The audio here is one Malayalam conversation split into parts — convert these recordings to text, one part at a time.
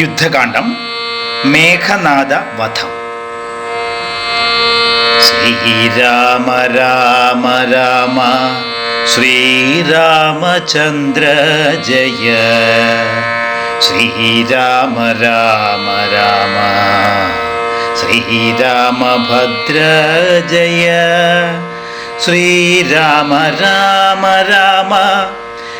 യുദ്ധകാന്ഡം മേഘനാഥ വധം ശ്രീരാമ രാമ രാമ ശ്രീരാമചന്ദ്ര ജയ. ശ്രീരാമ രാമ രാമ ശ്രീരാമഭദ്ര ജയ. ശ്രീരാമ രാമ രാമ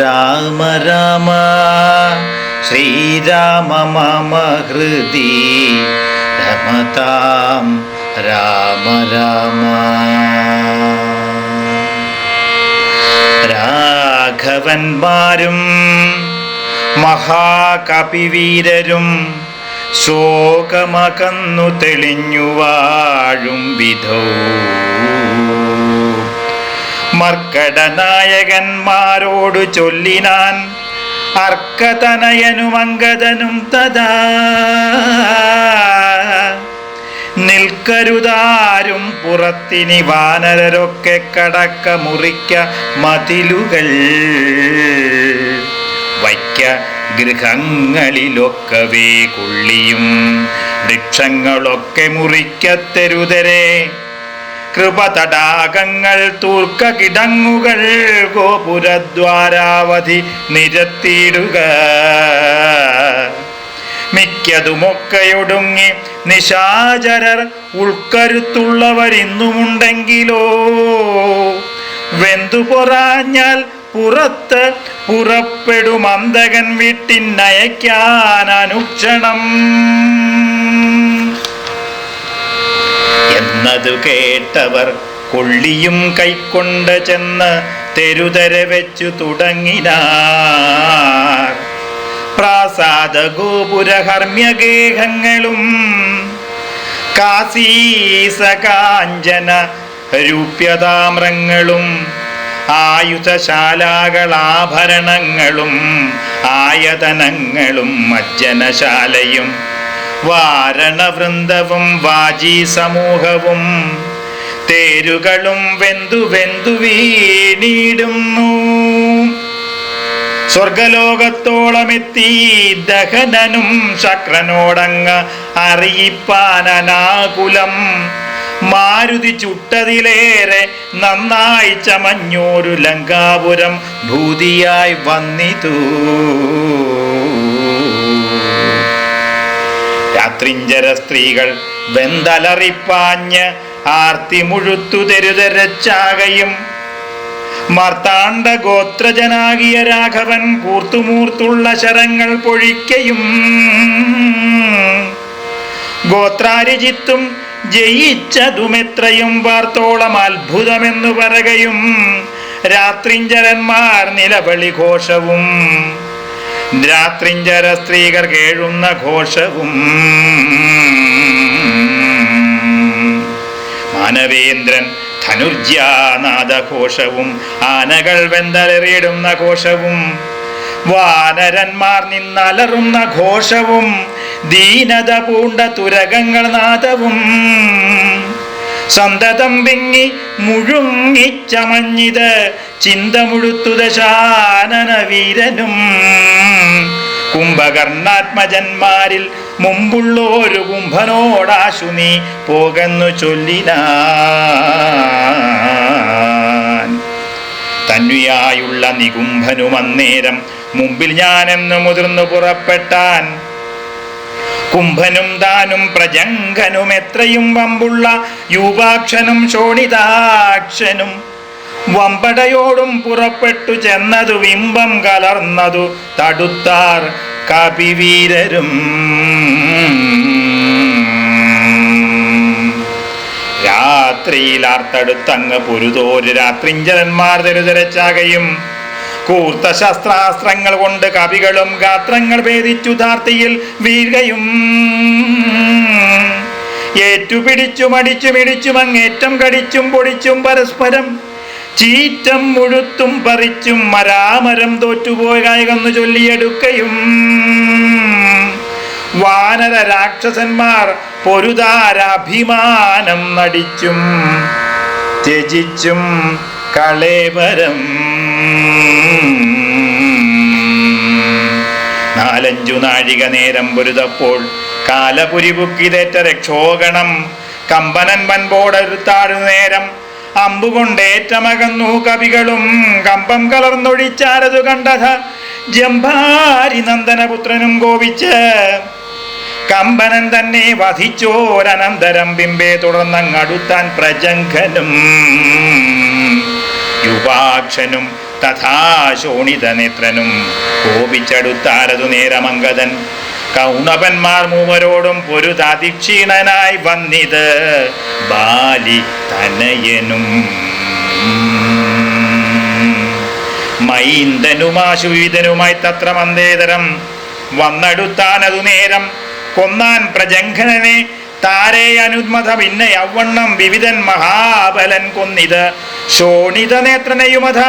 രാമ രാമ ശ്രീരാമ മമ ഹൃദി രമതാം രാമ രാമ. രാഘവന്മാരും മഹാകപിവീരരും ശോകമകന്നു തെളിഞ്ഞു വാഴും വിധോ. മർക്കടനായകന്മാരോടു ചൊല്ലിനാൻ അർക്കതനയനും അങ്കതനും തഥാ. നിൽക്കരുതാരും പുറത്തിനി വാനരരൊക്കെ കടക്ക മുറിക്ക മതിലുകൾ. വയ്ക്ക ഗൃഹങ്ങളിലൊക്കവേ കൊള്ളിയും. വൃക്ഷങ്ങളൊക്കെ മുറിക്കത്തരുതരെ കൃപതടാകങ്ങൾ തൂർക്ക കിടങ്ങുകൾ ഗോപുരദ്വാരാവധി നിരത്തിയിടുക. മിക്കതുമൊക്കെയൊടുങ്ങി നിശാചരർ ഉൾക്കരുത്തുള്ളവരിന്നുമുണ്ടെങ്കിലോ വെന്തു പൊറാഞ്ഞാൽ പുറത്ത് പുറപ്പെടും അന്തകൻ വീട്ടിനയക്കാൻ അനുക്ഷണം. എന്നതു കേട്ടവർ കൊള്ളിയും കൈക്കൊണ്ട് ചെന്ന് തെരുതര വെച്ചു തുടങ്ങിനാർ. പ്രാസാദ ഗോപുര ഹർമ്യഗേഹങ്ങളും കാശീസകാഞ്ചന രൂപ്യതാമ്രങ്ങളും ആയുധശാലാകളാഭരണങ്ങളും ആയതനങ്ങളും മജ്ജനശാലയും വാരണവൃന്ദവും വാജി സമൂഹവും തേരുകളും വെന്തു വെന്തു വീണിടുന്നു. സ്വർഗലോകത്തോളമെത്തി ദഹനനും ശക്രനോടങ്ങ് അറിയിപ്പാനനാകുലം. മാരുതി ചുട്ടതിലേറെ നന്നായി ചമഞ്ഞോരു ലങ്കാപുരം ഭൂതിയായി വന്നിതു. രാത്രിഞ്ചര സ്ത്രീകൾ വെന്തലറിപ്പാഞ്ഞ് ആർത്തി മുഴുത്തു തെരുതരച്ചാകയും. മാർത്താണ്ഡ ഗോത്രജനാകിയ രാഘവൻ കൂർത്തുമൂർത്തുള്ള ശരങ്ങൾ പൊഴിക്കയും. ഗോത്രാരിജിത്തും ജയിച്ചതുമെത്രയും വാർത്തോളം അത്ഭുതമെന്നു പറകയും രാത്രിഞ്ചരന്മാർ നിലവിളി ഘോഷവും. രാത്രിഞ്ചര സ്ത്രീകർ കേഴുന്ന ഘോഷവും. മാനവേന്ദ്രൻ ധനുർജ്യാനാദഘോഷവും ആനകൾ വെന്തലറിയിടുന്ന ഘോഷവും. വാനരന്മാർ നിന്നലറുന്ന ഘോഷവും ദീനത പൂണ്ട തുരകങ്ങൾ നാദവും. സന്തതം വിങ്ങി മുഴുങ്ങിച്ചമഞ്ഞിത് ചിന്ത മുഴുത്തു ദശാനന വീരനും. കുംഭകർണാത്മജന്മാരിൽ മുമ്പുള്ളൊരു കുംഭനോടാശു നീ പോകന്നു ചൊല്ലിന തന്വിയായുള്ള നികുംഭനുമന്നേരം മുമ്പിൽ ഞാനെന്ന് മുതിർന്നു പുറപ്പെട്ടാൻ കുംഭനും താനും പ്രജങ്കനും എത്രയും വമ്പുള്ള യൂപാക്ഷനും ശോണിതാക്ഷനും. വമ്പടയോടും പുറപ്പെട്ടു ചെന്നതു ബിംബം കലർന്നതു തടുത്താർ കപിവീരരും. രാത്രിയിൽ ആർത്തടുത്തങ്ങ് പുരുതോര് രാത്രിഞ്ചരന്മാർ തെരുതെരച്ചാകയും കൂർത്ത ശസ്ത്രാസ്ത്രങ്ങൾ കൊണ്ട് കവികളും ഗാത്രങ്ങൾ ഭേദിച്ചു ധാർത്തിയിൽ വീഴുകയും. ഏറ്റുപിടിച്ചും അടിച്ചും ഇടിച്ചും അങ്ങേറ്റം കടിച്ചും പൊടിച്ചും പരസ്പരം ചീറ്റം മുഴുത്തും പറിച്ചും മരാമരം തോറ്റുപോയ തോറ്റുപോകായെന്ന് ചൊല്ലിയെടുക്കയും. വാനര രാക്ഷസന്മാർ പൊരുതാരാഭിമാനം നടിച്ചും ത്യജിച്ചും കളേവരം. നാലഞ്ചു നാഴിക നേരം പൊരുതപ്പോൾ കാലപുരിപുക്കിതേറ്റ രക്ഷോഗണം കമ്പനൻ വൻപോടൊരുത്താഴു നേരം അമ്പുകൊണ്ടേറ്റമകന്നു കവികളും. കമ്പം കലർന്നൊഴിച്ചാരതു കണ്ടത ജംഭാരി നന്ദനപുത്രനും കോപിച്ച്. കമ്പനൻ തന്നെ വധിച്ചോരനന്തരം ബിംബെ തുടർന്നങ്ങടുത്താൻ പ്രജംഘനും യുവാക്ഷനും തഥാ ശോണിതനേത്രനും കോപിച്ചടുത്താരതു നേരമംഗതൻ. കൗണവന്മാർ മൂവരോടും പൊരുതാതിക്ഷീണനായി വന്നിത് ബാലി തനയനും. മൈന്ദനുമാശുവിതനുമായി തത്ര മന്ദേതരം വന്നടുത്താനതു നേരം കൊന്നാൻ പ്രജംഘനനെ താരേ അനുമത പിന്നെ യൗവണ്ണം വിവിധൻ മഹാബലൻ കൊന്നിത്. ശോണിത നേത്രനെയുമത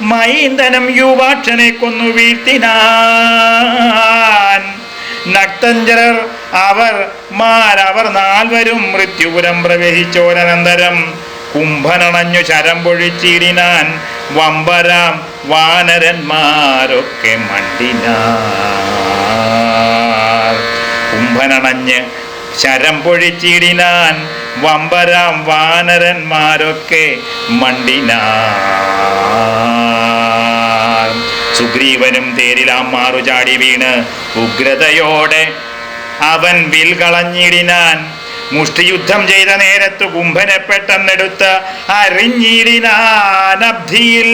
മൈന്ദനം യുവാക്ഷനെ കൊന്നു വീഴ്ത്തിനാൻ. നക്തഞ്ചരർ അവർ മാരവർ നാൽവരും മൃത്യുപുരം പ്രവേശിച്ചോരനന്തരം കുംഭനണഞ്ഞു ശരം പൊഴിച്ചിടിനാൻ വമ്പരാം വാനരന്മാരൊക്കെ മണ്ടിനാർ. കുംഭനണഞ്ഞ് ശരം പൊഴിച്ചിടിനാൻ വമ്പരാം വാനരന്മാരൊക്കെ മണ്ടിനാർ. സുഗ്രീവനും തേരിലാം മാറു ചാടി വീണ്. ഉഗ്രതയോടെ അവൻ വിൽ കളഞ്ഞിടിനാൻ. മുഷ്ടിയുദ്ധം ചെയ്ത നേരത്തു കുംഭനെ പെട്ടെന്നെടുത്ത് അറിഞ്ഞിടിനാൻ അബ്ധിയിൽ.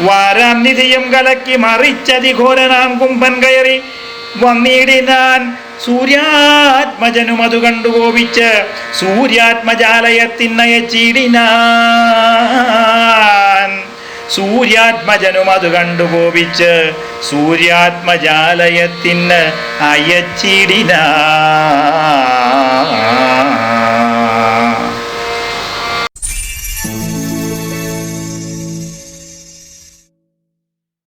വാരാം നിധിയും കലക്കി മറിച്ചതിഘോരനാം കുംഭൻ കയറി വന്നിടിനാൻ. സൂര്യാത്മജനും അത് കണ്ടു കോപിച്ച് സൂര്യാത്മജാലയത്തിനയച്ചിടിനാൻ. സൂര്യാത്മജനും അത് കണ്ടു കോപിച്ച് സൂര്യാത്മജാലയത്തിന് അയച്ചിടിനാൻ.